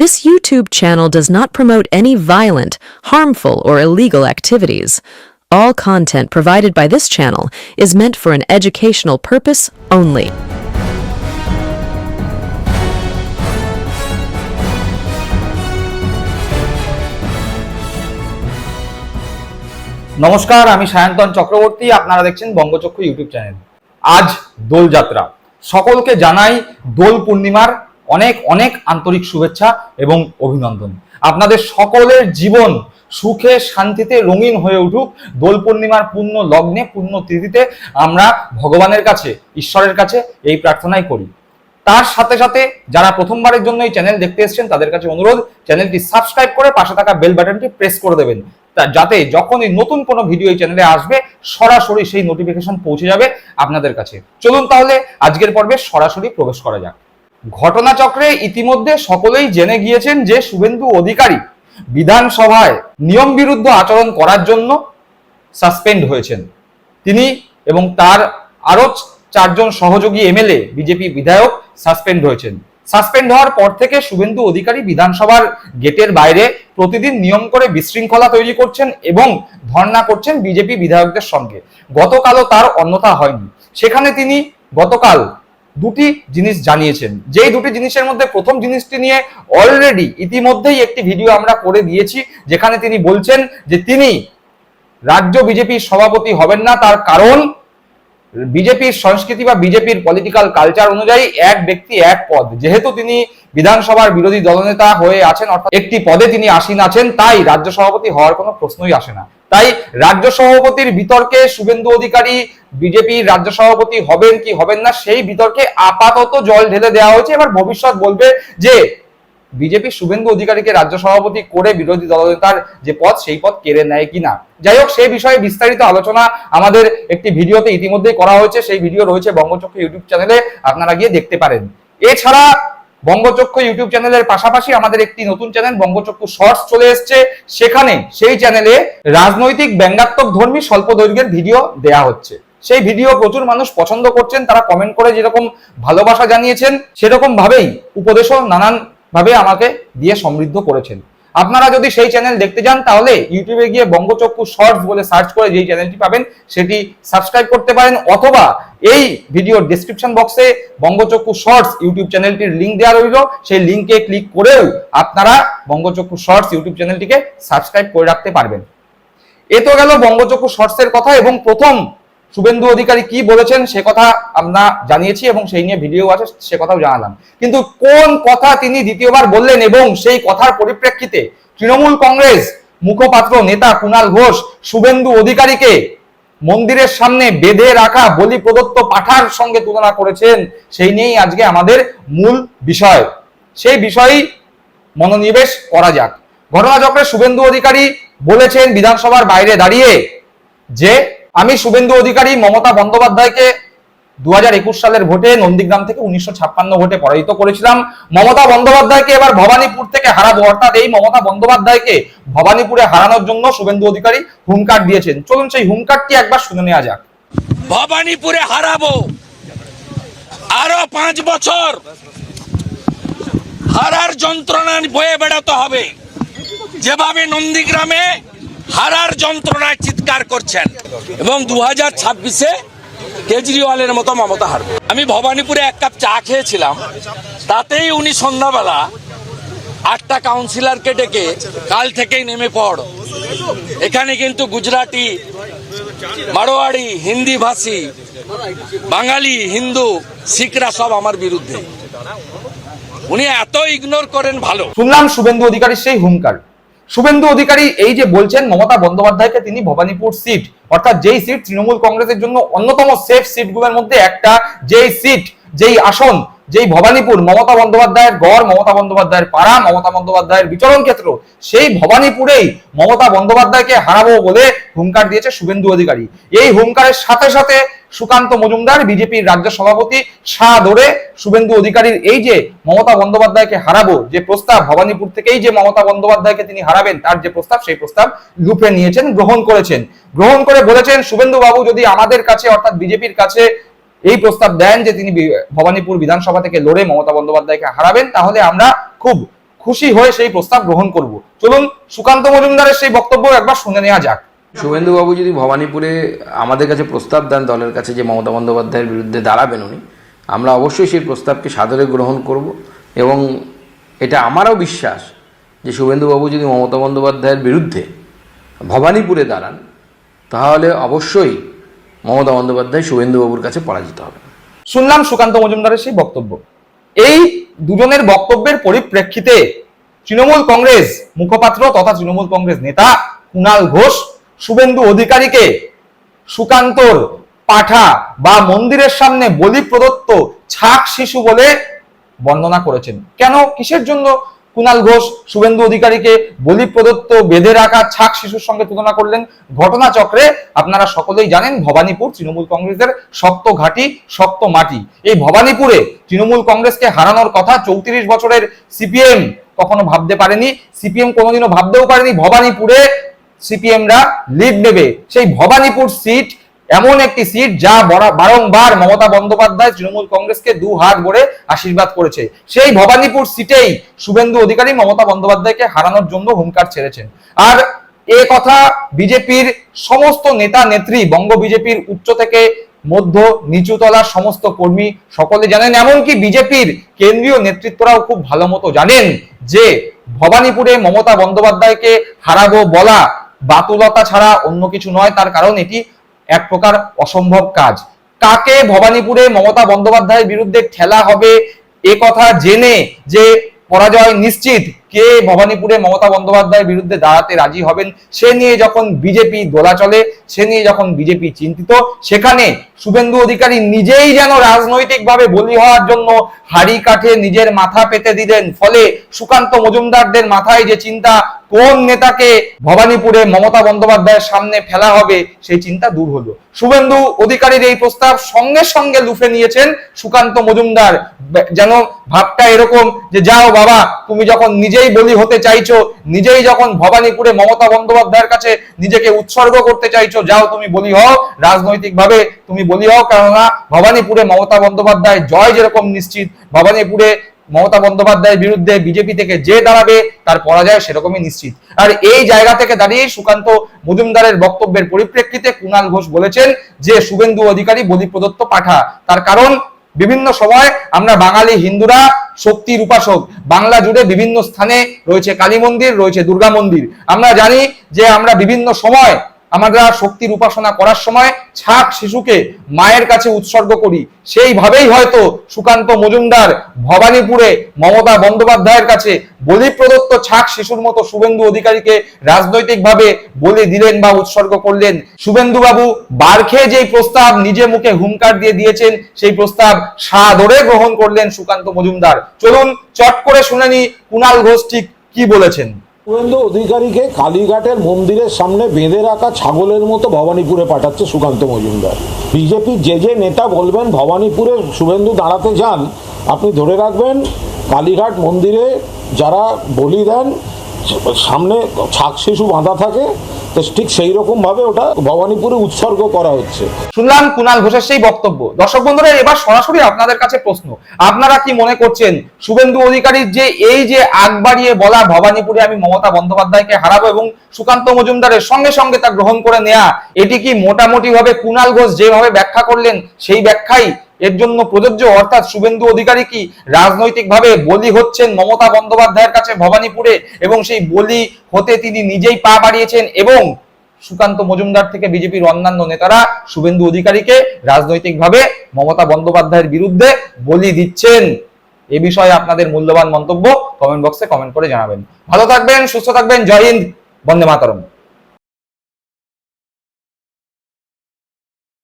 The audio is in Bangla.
This YouTube channel does not promote any violent, harmful, or illegal activities. All content provided by this channel is meant for an educational purpose only. নমস্কার আমি সায়ন্তন চক্রবর্তী আপনারা দেখছেন বঙ্গচক্ষু ইউটিউব চ্যানেল আজ দোলযাত্রা সকলকে জানাই দোল পূর্ণিমার অনেক অনেক আন্তরিক শুভেচ্ছা এবং অভিনন্দন। আপনাদের সকলের জীবন সুখে, শান্তিতে, রঙিন হয়ে উঠুক। দোল পূর্ণিমার পূর্ণ লগ্নে, পূর্ণ তিথিতে আমরা ভগবানের কাছে, ঈশ্বরের কাছে এই প্রার্থনাই করি। তার সাথে সাথে যারা প্রথমবারের জন্য এই চ্যানেল দেখতে এসেছেন, তাদের কাছে অনুরোধ চ্যানেলটি সাবস্ক্রাইব করে পাশে থাকা বেল বাটনটি প্রেস করে দেবেন। যাতে যখনই নতুন কোনো ভিডিও এই চ্যানেলে আসবে, সরাসরি সেই নোটিফিকেশন পৌঁছে যাবে আপনাদের কাছে। চলুন তাহলে আজকের পর্বে সরাসরি প্রবেশ করা যাক। ঘটনাচক্রে ইতিমধ্যে সকলেই জেনে গিয়েছেন যে শুভেন্দু অধিকারী বিধানসভায় নিয়ম বিরুদ্ধ আচরণ করার জন্য সাসপেন্ড হয়েছেন। তিনি এবং তার আরও চারজন সহযোগী এমএলএ, বিজেপি বিধায়ক সাসপেন্ড হয়েছেন। সাসপেন্ড হওয়ার পর থেকে শুভেন্দু অধিকারী বিধানসভার গেটের বাইরে প্রতিদিন নিয়ম করে বিশৃঙ্খলা তৈরি করছেন এবং ধর্ণা করছেন বিজেপি বিধায়কদের সঙ্গে। গতকালও তার অন্যথা হয়নি। সেখানে তিনি গতকাল দুটি জিনিস জানিয়েছেন। যেই দুটি জিনিসের মধ্যে প্রথম জিনিসটি নিয়ে অলরেডি ইতিমধ্যেই একটি ভিডিও আমরা করে দিয়েছি, যেখানে তিনি বলছেন যে তিনি রাজ্য বিজেপির সভাপতি হবেন না, তার কারণ বিজেপির সংস্কৃতি বা বিজেপির পলিটিক্যাল কালচার অনুযায়ী এক ব্যক্তি এক পদ। যেহেতু তিনি বিধানসভার বিরোধী দলনেতা হয়ে আছেন, অর্থাৎ একটি পদে তিনি আসীন আছেন, তাই রাজ্য সভাপতি হওয়ার কোনো প্রশ্নই আসে না। তাই রাজ্য সভাপতির বিতর্কে শুভেন্দু অধিকারী বিজেপির রাজ্য সভাপতি হবেন কি হবেন না, সেই বিতর্কে আপাতত জল ঢেলে দেওয়া হয়েছে। এবার ভবিষ্যৎ বলবে যে, বিজেপি শুভেন্দু অধিকারীকে রাজ্য সভাপতি করে বিরোধী দলনেতার যে পদ, সেই পদ কেড়ে নেয় কিনা। যাই হোক সেই বিষয়ে বিস্তারিত আলোচনা আমাদের একটি ভিডিওতে ইতিমধ্যেই করা হয়েছে। সেই ভিডিও রয়েছে বঙ্গচক্র ইউটিউব চ্যানেলে, আপনারা গিয়ে দেখতে পারেন। এছাড়া বঙ্গচক্র ইউটিউব চ্যানেলের পাশাপাশি আমাদের একটি নতুন চ্যানেল, বঙ্গচক্ষু শর্টস চলে এসছে। সেখানে সেই চ্যানেলে রাজনৈতিক ব্যঙ্গাত্মক ধর্মী স্বল্প দৈর্ঘ্যের ভিডিও দেয়া হচ্ছে। সেই ভিডিও প্রচুর মানুষ পছন্দ করছেন, তারা কমেন্ট করে যেরকম ভালোবাসা জানিয়েছেন সেরকম ভাবেই উপদেশও নানান ভাবে আমাকে দিয়ে সমৃদ্ধ করেছেন। আপনারা যদি সেই চ্যানেল দেখতে যান, তাহলে ইউটিউবে গিয়ে বঙ্গচক্ষু শর্টস বলে সার্চ করে যেই চ্যানেলটি পাবেন, সেটি সাবস্ক্রাইব করতে পারেন, অথবা এই ভিডিওর ডেসক্রিপশন বক্সে বঙ্গচক্ষু শর্টস ইউটিউব চ্যানেলটির লিংক দেওয়া রইল। সেই লিংকে ক্লিক করেও আপনারা বঙ্গচক্ষু শর্টস ইউটিউব চ্যানেলটিকে সাবস্ক্রাইব করে রাখতে পারবেন। এ তো গেল বঙ্গচক্ষু শর্টসের কথা এবং প্রথম শুভেন্দু অধিকারী কি বলেছেন সে কথা আমরা জানিয়েছি এবং সেই নিয়ে ভিডিও আছে, সে কথাও জানালাম। কিন্তু কোন কথা তিনি দ্বিতীয়বার বললেন এবং সেই কথার পরিপ্রেক্ষিতে তৃণমূল কংগ্রেস মুখপাত্র, নেতা কুণাল ঘোষ, শুভেন্দু অধিকারীকে মন্দিরের সামনে বেঁধে রাখা বলি প্রদত্ত পাঠার সঙ্গে তুলনা করেছেন, সেই নিয়েই আজকে আমাদের মূল বিষয়। সেই বিষয়ই মনোনিবেশ করা যাক। ঘটনাচক্রে শুভেন্দু অধিকারী বলেছেন, বিধানসভার বাইরে দাঁড়িয়ে যে আমি শুভেন্দু অধিকারী মমতা বন্দ্যোপাধ্যায়কে দু সালের ভোটে নন্দীগ্রাম থেকে উনিশশো ছাপ্পান্ন ভোটে পরাজিত করেছিলাম। মমতা বন্দ্যোপাধ্যায়কে এবার ভবানীপুর থেকে হারাবো, অর্থাৎ এই মমতা বন্দ্যোপাধ্যায়কে ভবানীপুরে হারানোর জন্য শুভেন্দু অধিকারী হুমকার দিয়েছেন। চলুন সেই হুমকারটি একবার শুনে নেওয়া যাক। ভবানীপুরে হারাবো। আরও পাঁচ বছর হারার যন্ত্রণা বয়ে বেড়াতে হবে। যেভাবে নন্দীগ্রামে হারার যন্ত্রণায় চিৎকার করছেন এবং দু হাজার ছাব্বিশে কেজরিওয়ালের মতো মমতা হারবে আমি ভবানীপুরে এক কাপ চা খেয়েছিলাম, তাতেই উনি সন্ধ্যাবেলা আটটা কাউন্সিলরকে ডেকে কাল থেকেই নেমে পড়। এখানে কিন্তু গুজরাটি, মারোয়াড়ি হিন্দি ভাষী বাঙালি, হিন্দু, শিখরা সব আমার বিরুদ্ধে। উনি এত ইগনোর করেন ভালো। শুনলাম শুভেন্দু অধিকারীর সেই হুঙ্কার। শুভেন্দু অধিকারী এই যে বলছেন, মমতা বন্দ্যোপাধ্যায়কে তিনি ভবানীপুর সিট অর্থাৎ যেই সিট তৃণমূল কংগ্রেসের জন্য অন্যতম সেফ সিটগুলোর মধ্যে একটা, যেই সিট যেই আসন যেই ভবানীপুর মমতা বন্দ্যোপাধ্যায়ের গড়, মমতা বন্দ্যোপাধ্যায়ের পাড়া, মমতা বন্দ্যোপাধ্যায়ের বিচরণ ক্ষেত্র, সেই ভবানীপুরেই মমতা বন্দ্যোপাধ্যায়কে হারাবো বলে হুঙ্কার দিয়েছে শুভেন্দু অধিকারী। এই হুঙ্কারের সাথে সাথে সুকান্ত মজুমদার, বিজেপির রাজ্য সভাপতি শাহ ধরে শুভেন্দু অধিকারীর এই যে মমতা বন্দ্যোপাধ্যায়কে হারাবো যে প্রস্তাব, ভবানীপুর থেকেই যে মমতা বন্দ্যোপাধ্যায়কে তিনি হারাবেন, তার যে প্রস্তাব, সেই প্রস্তাব লুপে নিয়েছেন, গ্রহণ করেছেন। গ্রহণ করে বলেছেন, শুভেন্দু বাবু, যদি আমাদের কাছে, অর্থাৎ বিজেপির কাছে এই প্রস্তাব দেন যে তিনি ভবানীপুর বিধানসভা থেকে লড়ে মমতা বন্দ্যোপাধ্যায়কে হারাবেন, তাহলে আমরা খুব খুশি হয়ে সেই প্রস্তাব গ্রহণ করব। চলুন, সুকান্ত মজুমদারের সেই বক্তব্য একবার শুনে নেওয়া যাক। শুভেন্দুবাবু যদি ভবানীপুরে আমাদের কাছে প্রস্তাব দেন, দলের কাছে যে মমতা বন্দ্যোপাধ্যায়ের বিরুদ্ধে দাঁড়াবেন উনি, আমরা অবশ্যই সেই প্রস্তাবকে সাদরে গ্রহণ করব এবং এটা আমারও বিশ্বাস যে শুভেন্দুবাবু যদি মমতা বন্দ্যোপাধ্যায়ের বিরুদ্ধে ভবানীপুরে দাঁড়ান, তাহলে অবশ্যই মমতা বন্দ্যোপাধ্যায় শুভেন্দুবাবুর কাছে পরাজিত হবে। শুনলাম সুকান্ত মজুমদারের সেই বক্তব্য। এই দুজনের বক্তব্যের পরিপ্রেক্ষিতে তৃণমূল কংগ্রেস মুখপাত্র তথা তৃণমূল কংগ্রেস নেতা কুণাল ঘোষ শুভেন্দু অধিকারীকে সুকান্তর পাঠা বা মন্দিরের সামনে বলি প্রদত্ত ছাক শিশু বলে বর্ণনা করেছেন। কেন? কিসের জন্য? কুণাল ঘোষ, শুভেন্দু অধিকারীকে বলি প্রদত্ত বেঁধে রাখা ছাক শিশুর সঙ্গে তুলনা করলেন ঘটনাচক্রে। আপনারা সকলেই জানেন ভবানীপুর তৃণমূল কংগ্রেসের শক্ত ঘাঁটি, শক্ত মাটি। এই ভবানীপুরে তৃণমূল কংগ্রেসকে হারানোর কথা চৌত্রিশ বছরের সিপিএম কখনো ভাবতে পারেনি। সিপিএম কোনোদিনও ভাবতেও পারেনি ভবানীপুরে সিপিএমরা লিড নেবে। সেই ভবানীপুর সিট এমন একটি সিট যা বারংবার মমতা বন্দ্যোপাধ্যায় তৃণমূল কংগ্রেসকে দু হাত ভরে আশীর্বাদ করেছে। সেই ভবানীপুর সিটেই শুভেন্দু অধিকারী মমতা বন্দ্যোপাধ্যায়কে হারানোর জন্য হুঙ্কার ছেড়েছেন। আর এ কথা বিজেপির সমস্ত নেতা নেত্রী, বঙ্গ বিজেপির উচ্চ থেকে মধ্য, নিচুতলার সমস্ত কর্মী সকলে জানেন, এমনকি বিজেপির কেন্দ্রীয় নেতৃত্বরাও খুব ভালো মতো জানেন যে ভবানীপুরে মমতা বন্দ্যোপাধ্যায়কে হারাবো বলা বাতুলতা ছাড়া অন্য কিছু নয়। তার কারণ এটি এক প্রকার অসম্ভব কাজ। কাকে ভবানীপুরে মমতা বন্দ্যোপাধ্যায়ের বিরুদ্ধে খেলা হবে এ কথা জেনে যে পরাজয় নিশ্চিত, কে ভবানীপুরে মমতা বন্দ্যোপাধ্যায়ের বিরুদ্ধে দাঁড়াতে রাজি হবেন, সে নিয়ে যখন বিজেপি দোলা চলে সে নিয়ে যখন বিজেপি চিন্তিত, সেখানে শুভেন্দু অধিকারী নিজেই যেন রাজনৈতিকভাবে বলি হওয়ার জন্য হাড়ি কাঠে নিজের মাথা পেতে দিলেন ফলে সুকান্ত মজুমদারদের মাথায় যে চিন্তা, কোন নেতাকে ভবানীপুরে মমতা বন্দ্যোপাধ্যায়ের সামনে ফেলা হবে, সেই চিন্তা দূর হলো। শুভেন্দু অধিকারীর এই প্রস্তাব সঙ্গে সঙ্গে লুফে নিয়েছেন সুকান্ত মজুমদার। যেন ভাবটা এরকম যে, যাও বাবা, তুমি যখন নিজেই বলি হতে চাইছো, নিজেই যখন ভবানীপুরে মমতা বন্দ্যোপাধ্যায়ের কাছে নিজেকে উৎসর্গ করতে চাইছো, যাও তুমি বলি হও। রাজনৈতিকভাবে তুমি বলি হও কেননা ভবানীপুরে মমতা বন্দ্যোপাধ্যায় জয় যেরকম নিশ্চিত, ভবানীপুরে মমতা বন্দ্যোপাধ্যায়ের বিরুদ্ধে বিজেপি থেকে যে দাঁড়াবে, তার পরাজয় সেরকমই নিশ্চিত। আর এই জায়গা থেকে দাঁড়িয়ে সুকান্ত মজুমদারের বক্তব্যের পরিপ্রেক্ষিতে কুণাল ঘোষ বলেছেন যে, শুভেন্দু অধিকারী বলি প্রদত্ত পাঠা। তার কারণ, বিভিন্ন সময় আমরা বাঙালি হিন্দুরা শক্তির উপাসক। বাংলা জুড়ে বিভিন্ন স্থানে রয়েছে কালী মন্দির, রয়েছে দুর্গা মন্দির। আমরা জানি যে, আমরা বিভিন্ন সময় আমরা শক্তির উপাসনা করার সময় ছাক শিশুকে মায়ের কাছে উৎসর্গ করি। সেইভাবেই হয়তো সুকান্ত মজুমদার ভবানীপুরে মমতা বন্দ্যোপাধ্যায়ের কাছে বলি প্রদত্ত ছাক শিশুর মতো শুভেন্দু অধিকারীকে রাজনৈতিকভাবে বলি দিলেন বা উৎসর্গ করলেন। শুভেন্দু বাবু বার খেয়ে যেই প্রস্তাব নিজে মুখে হুঙ্কার দিয়ে দিয়েছেন, সেই প্রস্তাব সাদরে গ্রহণ করলেন সুকান্ত মজুমদার। চলুন চট করে শুনে নি কুণাল ঘোষ ঠিক কি বলেছেন। শুভেন্দু অধিকারীকে কালীঘাটের মন্দিরের সামনে বেঁধে রাখা ছাগলের মতো ভবানীপুরে পাঠাচ্ছে সুকান্ত মজুমদার। বিজেপির যে যে নেতা বলবেন, ভবানীপুরে শুভেন্দু দাঁড়াতে যান, আপনি ধরে রাখবেন, কালীঘাট মন্দিরে যারা বলি দেন, সামনে ছাক শিশু বাঁধা থাকে তো ঠিক সেই রকম ভাবে ওটা ভবানীপুরে উৎসর্গ করা হচ্ছে। শুনলাম কুণাল ঘোষের সেই বক্তব্য। দর্শক বন্ধুরা, এবার সরাসরি আপনাদের কাছে প্রশ্ন। আপনারা কি মনে করছেন, শুভেন্দু অধিকারীর যে এই যে আগ বাড়িয়ে বলা ভবানীপুরে আমি মমতা বন্দ্যোপাধ্যায়কে হারাবো এবং সুকান্ত মজুমদারের সঙ্গে সঙ্গে তা গ্রহণ করে নেয়া, এটি কি মোটামুটি ভাবে কুণাল ঘোষ যেভাবে ব্যাখ্যা করলেন, সেই ব্যাখ্যাই এর জন্য প্রযোজ্য অর্থাৎ শুভেন্দু অধিকারী কি রাজনৈতিকভাবে বলি হচ্ছেন মমতা বন্দ্যোপাধ্যায়ের কাছে ভবানীপুরে এবং সেই বলি হতে তিনি নিজেই পা বাড়িয়েছেন এবং সুকান্ত মজুমদার থেকে বিজেপির অন্যান্য নেতারা শুভেন্দু অধিকারীকে রাজনৈতিকভাবে মমতা বন্দ্যোপাধ্যায়ের বিরুদ্ধে বলি দিচ্ছেন। এ বিষয়ে আপনাদের মূল্যবান মন্তব্য কমেন্ট বক্সে কমেন্ট করে জানাবেন। ভালো থাকবেন, সুস্থ থাকবেন, জয় হিন্দ, বন্দে মাতরম।